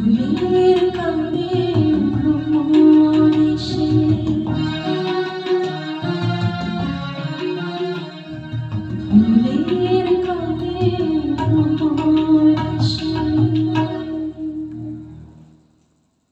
ফুলের